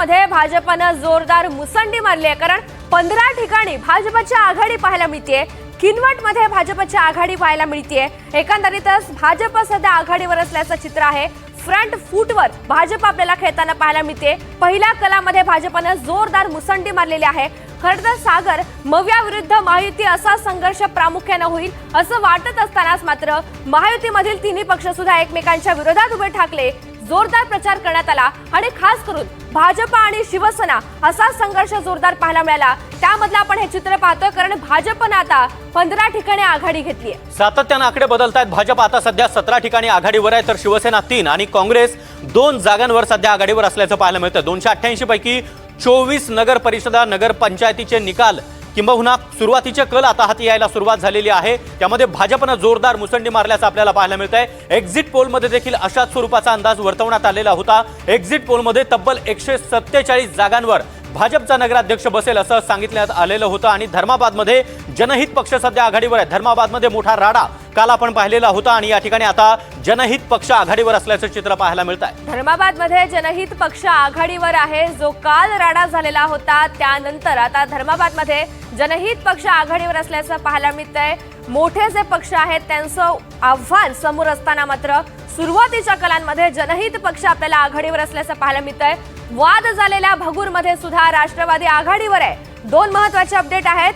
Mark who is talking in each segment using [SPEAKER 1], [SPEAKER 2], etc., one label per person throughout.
[SPEAKER 1] राज्यामध्ये भाजपनं जोरदार मुसंडी मारली आहे. कारण पंधरा ठिकाणी भाजपची आघाडी पाहायला मिळते किनवटमध्ये भाजपची आघाडी पाहायला मिळते एकंदरीतच भाजप सध्या आघाडीवर असल्याचं चित्र आहे. फ्रंट फूटवर भाजप आपल्याला खेळताना पाहायला मिळते. पहिल्या कलामध्ये भाजपनं जोरदार मुसंडी मारलेली आहे. खरं तर सागर मव्या विरुद्ध महायुती असा संघर्ष प्रामुख्यानं होईल असं वाटत असतानाच मात्र महायुतीमधील तिन्ही पक्ष सुद्धा एकमेकांच्या विरोधात उभे ठाकले. जोरदार प्रचार करण्यात आला आणि खास करून भाजप आणि शिवसेना असा संघर्ष जोरदार पाहायला मिळाला. त्यामधलं आपण हे चित्र पाहतोय कारण भाजपनं आता पंधरा ठिकाणी आघाडी घेतली आहे
[SPEAKER 2] सातत्यानं आकडे बदलत आहेत भाजप. आता सध्या सतरा ठिकाणी आघाडीवर आहे तर शिवसेना तीन आणि काँग्रेस दोन जागांवर सध्या आघाडीवर असल्याचं पाहायला मिळतं दोनशे अठ्ठ्याऐंशी पैकी चोवीस नगर परिषदा नगरपंचायतीचे निकाल किंबहुना सुरुवातीचे कल आता हाती यायला सुरुवात झालेली आहे. त्यामध्ये भाजपनं जोरदार मुसंडी मारल्याचं आपल्याला पाहायला मिळत आहे एक्झिट पोलमध्ये देखील अशाच स्वरूपाचा अंदाज वर्तवण्यात आलेला होता. एक्झिट पोलमध्ये तब्बल एकशे सत्तेचाळीस जागांवर भाजपचा नगराध्यक्ष बसेल असं सांगितण्यात आलेलं होतं आणि धर्माबादमध्ये जनहित पक्ष सध्या आघाडीवर आहे. धर्माबादमध्ये मोठा राडा काल आपण पाहिलेला होता आणि या ठिकाणी आता जनहित पक्ष आघाडीवर असल्याचं चित्र पाहायला मिळत आहे
[SPEAKER 1] धर्माबादमध्ये जनहित पक्ष आघाडीवर आहे. जो काल राडा झालेला होता त्यानंतर आता धर्माबादमध्ये जनहित पक्ष आघाडीवर असल्याचं पाहायला मिळतंय. मोठे जे पक्ष आहेत त्यांचं आव्हान समोर असताना मात्र सुरुवातीच्या कलांमध्ये जनहित पक्ष आपल्याला आघाडीवर असल्याचं पाहायला मिळतंय. वाद झालेल्या भगूरमध्ये सुद्धा राष्ट्रवादी आघाडीवर आहे. दोन महत्त्वाचे अपडेट आहेत.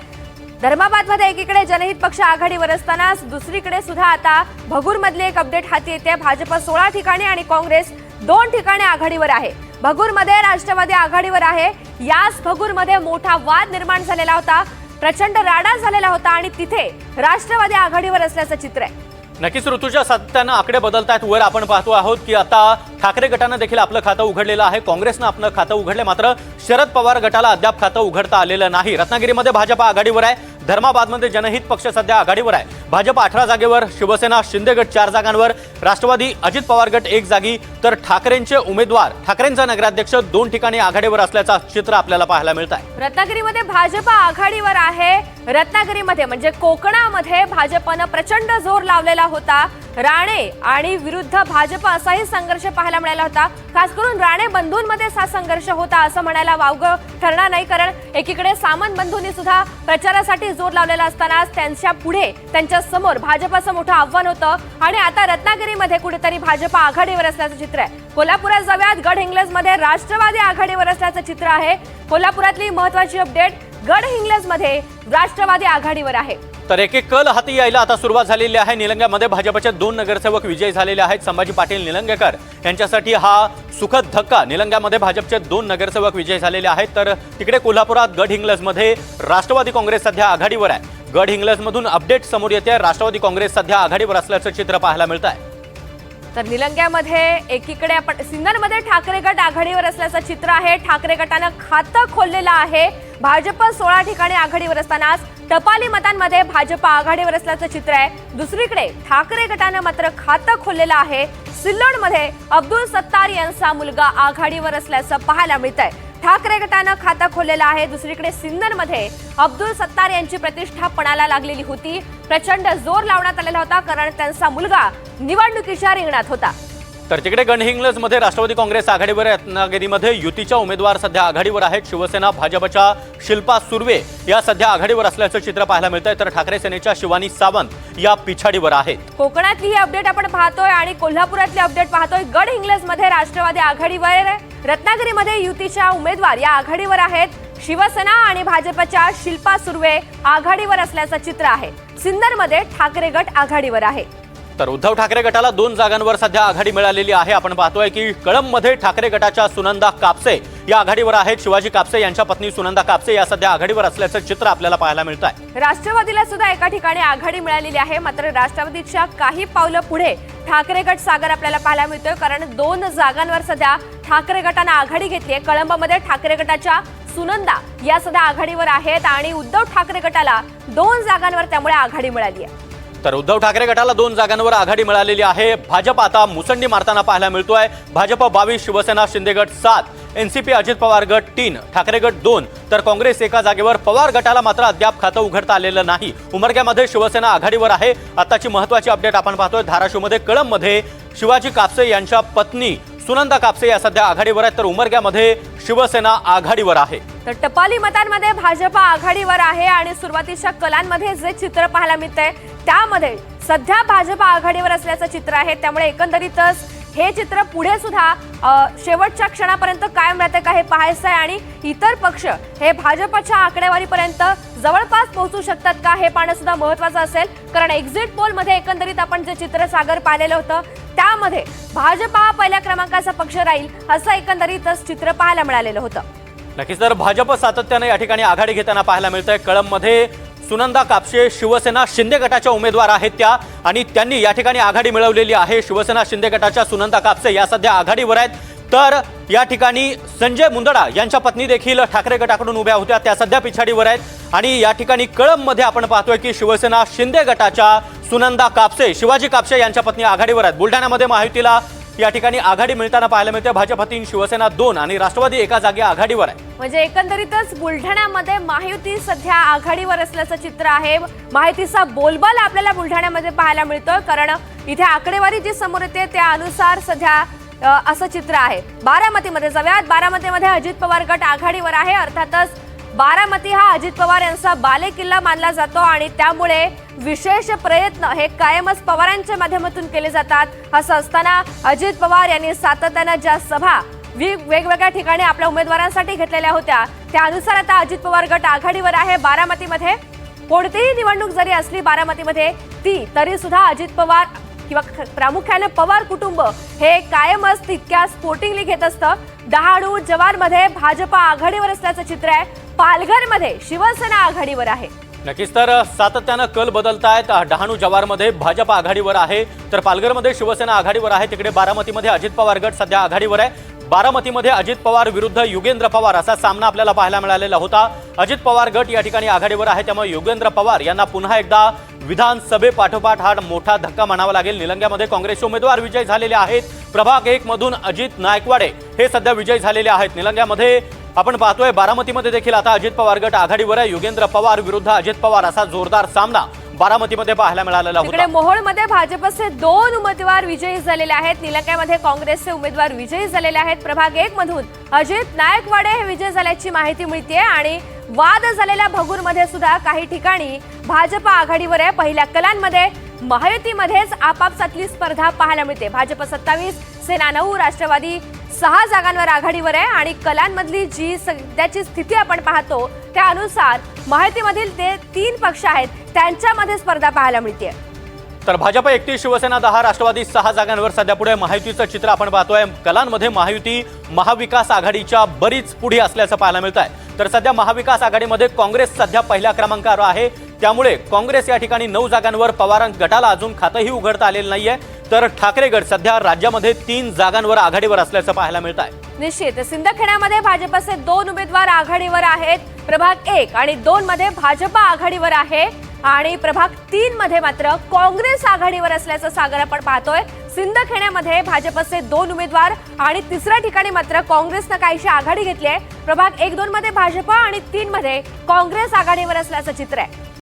[SPEAKER 1] धर्माबादमध्ये एकीकडे जनहित पक्ष आघाडीवर असतानाच दुसरीकडे सुद्धा आता भगूरमधली एक अपडेट हाती येते. भाजप सोळा ठिकाणी आणि काँग्रेस दोन ठिकाणी आघाडीवर आहे. भगूरमध्ये राष्ट्रवादी आघाडीवर आहे. याच भगूरमध्ये मोठा वाद निर्माण झालेला होता. प्रचंड राडा झालेला होता आणि तिथे राष्ट्रवादी आघाडीवर असल्याचं चित्र आहे.
[SPEAKER 2] नक्कीच ऋतूच्या सातत्यानं आकडे बदलत आहेत वर आपण पाहतो आहोत की आता ठाकरे गटानं देखील आपलं खातं उघडलेलं आहे. काँग्रेसनं आपलं खातं उघडलं मात्र शरद पवार गटाला अद्याप खातं उघडता आलेलं नाही. रत्नागिरीमध्ये भाजप आघाडीवर आहे. धर्माबादमध्ये जनहित पक्ष सध्या आघाडीवर आहे. भाजप अठरा जागेवर शिवसेना शिंदे गट चार जागांवर राष्ट्रवादी अजित पवार गट एक जागी. तर ठाकरेंचे उमेदवार ठाकरेंचा नगराध्यक्ष दोन ठिकाणी आघाडीवर असल्याचं चित्र आपल्याला पाहायला मिळत आहे
[SPEAKER 1] रत्नागिरीमध्ये भाजप आघाडीवर आहे. रत्नागिरीमध्ये म्हणजे कोकणामध्ये भाजपनं प्रचंड जोर लावलेला होता. राणे आणि विरुद्ध भाजप असाही संघर्ष पाहायला मिळाला होता. खास करून राणे बंधूंमध्येच हा संघर्ष होता असं म्हणायला वावगं ठरणार नाही. कारण एकीकडे सामंत बंधूंनी सुद्धा प्रचारासाठी जोर लावलेला असतानाच त्यांच्या पुढे त्यांच्यासमोर भाजपाचं मोठं आव्हान होतं. आणि आता रत्नागिरीमध्ये कुठेतरी भाजप आघाडीवर असल्याचं चित्र आहे. कोल्हापुरात जाऊयात. गडमध्ये राष्ट्रवादी आघाडीवर असल्याचं चित्र आहे. कोल्हापुरातली महत्वाची अपडेट गडमध्ये राष्ट्रवादी आघाडीवर आहे.
[SPEAKER 2] तर एक एक कल हाती यायला आता सुरुवात झालेली आहे. निलंग्यामध्ये भाजपचे दोन नगरसेवक विजयी झालेले आहेत. संभाजी पाटील निलंगेकर यांच्यासाठी हा सुखद धक्का. निलंग्यामध्ये भाजपचे दोन नगरसेवक विजयी झालेले आहेत. तर तिकडे कोल्हापुरात गडहिंग्लजमध्ये राष्ट्रवादी काँग्रेस सध्या आघाडीवर आहे. गडहिंग्लजमधून अपडेट समोर येते. राष्ट्रवादी काँग्रेस सध्या आघाडीवर असल्याचं चित्र पाहायला मिळत आहे
[SPEAKER 1] तर निलंग्यामध्ये एकीकडे आपण सिन्नरमध्ये ठाकरे गट आघाडीवर असल्याचं चित्र आहे. ठाकरे गटानं खातं खोललेलं आहे. भाजप सोळा ठिकाणी आघाडीवर असतानाच टपाली मतांमध्ये भाजप आघाडीवर असल्याचं चित्र आहे. दुसरीकडे ठाकरे गटानं मात्र खातं खोललेलं आहे. सिल्लोडमध्ये अब्दुल सत्तार यांचा मुलगा आघाडीवर असल्याचं पाहायला मिळत आहे ठाकरे गटानं खातं खोललेलं आहे. दुसरीकडे सिन्नरमध्ये अब्दुल सत्तार यांची प्रतिष्ठा पणाला लागलेली होती. प्रचंड जोर लावण्यात आलेला होता कारण त्यांचा मुलगा निवडणुकीच्या रिंगणात होता.
[SPEAKER 2] तर तिकडे गणहिंग्लजमध्ये राष्ट्रवादी काँग्रेस आघाडीवर रत्नागिरीमध्ये युतीच्या उमेदवार सध्या आघाडीवर आहेत. शिवसेना भाजपच्या शिल्पा सुर्वे या सध्या आघाडीवर असल्याचं चित्र पाहायला मिळत आहे तर ठाकरे सेनेच्या शिवानी सावंत या पिछाडीवर आहेत.
[SPEAKER 1] कोकणातली ही अपडेट आपण पाहतोय आणि कोल्हापुरातली अपडेट पाहतोय. गड राष्ट्रवादी आघाडीवर रत्नागिरीमध्ये युतीच्या उमेदवार या आघाडीवर आहेत. शिवसेना आणि भाजपच्या शिल्पा सुर्वे आघाडीवर असल्याचं चित्र आहे. सिन्नरमध्ये ठाकरे गट आघाडीवर आहे.
[SPEAKER 2] तर उद्धव ठाकरे गटाला दोन जागांवर सध्या आघाडी मिळालेली आहे. आपण पाहतोय की कळंबमध्ये ठाकरे गटाच्या सुनंदा कापसे या आघाडीवर आहेत. शिवाजी कापसे यांच्या पत्नी सुनंदा कापसे या सध्या आघाडीवर असल्याचं चित्र आपल्याला पाहायला मिळत आहे
[SPEAKER 1] राष्ट्रवादीला सुद्धा एका ठिकाणी आघाडी मिळालेली आहे. मात्र राष्ट्रवादीच्या काही पावलं पुढे ठाकरे गट सागर आपल्याला पाहायला मिळतोय. कारण दोन जागांवर सध्या ठाकरे गटानं आघाडी घेतली आहे कळंबमध्ये ठाकरे गटाच्या सुनंदा या सध्या आघाडीवर आहेत आणि उद्धव ठाकरे गटाला दोन जागांवर त्यामुळे आघाडी मिळाली आहे
[SPEAKER 2] तर उद्धव ठाकरे गटाला दोन जागांवर आघाडी मिळालेली आहे. भाजप आता मुसंडी मारताना पाहायला मिळतोय. भाजप बावीस शिवसेना शिंदे गट सात एनसीपी अजित पवार गट तीन ठाकरे गट दोन. तर काँग्रेस एका जागेवर पवार गटाला मात्र अद्याप खातं उघडता आलेलं नाही. उमरग्यामध्ये शिवसेना आघाडीवर आहे. आताची महत्वाची अपडेट आपण पाहतोय. धाराशिवमध्ये कळंबमध्ये शिवाजी कापसे यांच्या पत्नी सुनंदा कापसे या सध्या आघाडीवर आहेत. तर उमरग्यामध्ये शिवसेना आघाडीवर आहे.
[SPEAKER 1] तर टपाली मतांमध्ये भाजपा आघाडीवर आहे आणि सुरुवातीच्या कलांमध्ये जे चित्र पाहायला मिळतंय त्यामध्ये सध्या भाजप आघाडीवर असल्याचं चित्र आहे. त्यामुळे एकंदरीतच हे चित्र पुढे सुद्धा शेवटच्या क्षणापर्यंत कायम राहते का हे पाहायचं आहे आणि इतर पक्ष हे भाजपच्या आकडेवारीपर्यंत जवळपास पोहोचू शकतात का हे पाहणं सुद्धा महत्वाचं असेल. कारण एक्झिट पोलमध्ये एकंदरीत आपण जे चित्र सागर पाहिलेलं होतं त्यामध्ये भाजप हा पहिल्या क्रमांकाचा पक्ष राहील असं एकंदरीतच चित्र पाहायला मिळालेलं होतं.
[SPEAKER 2] नक्कीच तर भाजप सातत्याने या ठिकाणी आघाडी घेताना पाहायला मिळतंय. कळममध्ये सुनंदा कापसे शिवसेना शिंदे गटाच्या उमेदवार आहेत त्या. आणि त्यांनी या ठिकाणी आघाडी मिळवलेली आहे. शिवसेना शिंदे गटाच्या सुनंदा कापसे या सध्या आघाडीवर आहेत. तर या ठिकाणी संजय मुंदडा यांच्या पत्नी देखील ठाकरे गटाकडून उभ्या होत्या. त्या सध्या पिछाडीवर आहेत. आणि या ठिकाणी कळंबमध्ये आपण पाहतोय की शिवसेना शिंदे गटाच्या सुनंदा कापसे शिवाजी कापसे यांच्या पत्नी आघाडीवर आहेत. बुलढाण्यामध्ये महायुतीला या ठिकाणी आघाडी मिळताना पाहायला मिळते भाजपा तीन शिवसेना दोन आणि राष्ट्रवादी एका जागी आघाडीवर आहे.
[SPEAKER 1] म्हणजे एकंदरीतच बुलढाण्यामध्ये महायुती सध्या आघाडीवर असल्याचं चित्र आहे. माहितीचा बोलबाल आपल्याला बुलढाण्यामध्ये पाहायला मिळतोय कारण इथे आकडेवारी जी समोर येते त्यानुसार सध्या असं चित्र आहे. बारामतीमध्ये जाऊयात. बारामतीमध्ये अजित पवार गट आघाडीवर आहे. अर्थातच बारामती हा अजित पवार यांचा बालेकिल्ला मानला जातो आणि त्यामुळे विशेष प्रयत्न हे कायमच पवारांच्या माध्यमातून केले जातात. असं असताना अजित पवार यांनी सातत्यानं ज्या सभा वि- वेगवेगळ्या ठिकाणी आपल्या उमेदवारांसाठी घेतलेल्या होत्या त्यानुसार आता अजित पवार गट आघाडीवर आहे बारामतीमध्ये. कोणतीही निवडणूक जरी असली बारामतीमध्ये ती तरी सुद्धा अजित पवार किंवा ख- प्रामुख्याने पवार कुटुंब हे कायमच तितक्या स्पोर्टिंगली घेत असतं. डहाणू जवारमध्ये भाजपा आघाडीवर असल्याचं चित्र आहे. पालघरमध्ये शिवसेना आघाडीवर आहे.
[SPEAKER 2] नक्कीच तर सातत्यानं कल बदलतायत. डहाणू जवारमध्ये भाजप आघाडीवर आहे. तर पालघरमध्ये शिवसेना आघाडीवर आहे. तिकडे बारामतीमध्ये अजित पवार गट सध्या आघाडीवर आहे. बारामतीमध्ये अजित पवार विरुद्ध युगेंद्र पवार असा सामना आपल्याला पाहायला मिळालेला होता. अजित पवार गट या ठिकाणी आघाडीवर आहे. त्यामुळे युगेंद्र पवार यांना पुन्हा एकदा विधानसभेपाठोपाठ हा मोठा धक्का म्हणावा लागेल. निलंग्यामध्ये काँग्रेसचे उमेदवार विजय झालेले आहेत. प्रभाग एक मधून अजित नायकवाडे हे सध्या विजय झालेले आहेत. निलंग्यामध्ये आपण पाहतोय बारामतीमध्ये देखील आता अजित पवार गट आघाडीवर आहे. युगेंद्र पवार विरुद्ध अजित पवार असा जोरदार सामना बारामतीमध्ये पाहायला मिळालेला होता.
[SPEAKER 1] मोहोळमध्ये भाजपचे दोन उमेदवार विजयी झालेले आहेत. निलंग्यामध्ये काँग्रेसचे उमेदवार विजयी झालेले आहेत. प्रभाग एक मधून अजित नायकवाडे हे विजय झाल्याची माहिती मिळते आणि वाद झालेल्या भगूरमध्ये सुद्धा काही ठिकाणी भाजप आघाडीवर आहे. पहिल्या कलांमध्ये महायुतीमध्येच आपापसातली स्पर्धा पाहायला मिळते. भाजप सत्तावीस सेना नऊ राष्ट्रवादी सहा जागांवर आघाडीवर आहे आणि कलांमधली जी सध्याची स्थिती आपण पाहतो त्यानुसार माहितीमधील ते तीन पक्ष आहेत त्यांच्यामध्ये स्पर्धा पाहायला मिळते
[SPEAKER 2] तर भाजप एकटी शिवसेना दहा राष्ट्रवादी सहा जागांवर सध्या पुढे महायुतीचं चित्र आपण पाहतोय. कलांमध्ये महायुती महाविकास आघाडीच्या बरीच पुढे असल्याचं पाहायला मिळत आहे तर सध्या महाविकास आघाडीमध्ये काँग्रेस सध्या पहिल्या क्रमांकावर आहे. त्यामुळे काँग्रेस या ठिकाणी नऊ जागांवर पवार गटाला अजून खातंही उघडता आलेलं नाहीये. तर ठाकरे गट सध्या राज्यामध्ये तीन जागांवर आघाडीवर असल्याचं पाहायला मिळत आहे
[SPEAKER 1] निश्चित. सिंदखेड्यामध्ये भाजपचे दोन उमेदवार आघाडीवर आहेत. प्रभाग एक आणि दोन मध्ये भाजप आघाडीवर आहे. आणि प्रभाग तीन मध्ये मात्र काँग्रेस आघाडीवर असल्याचं सागर आपण पाहतोय. सिंदखेड्यामध्ये भाजपचे दोन उमेदवार आणि तिसऱ्या ठिकाणी मात्र काँग्रेसनं काहीशी आघाडी घेतली आहे. प्रभाग एक दोन मध्ये भाजप आणि तीन मध्ये काँग्रेस आघाडीवर असल्याचं चित्र आहे.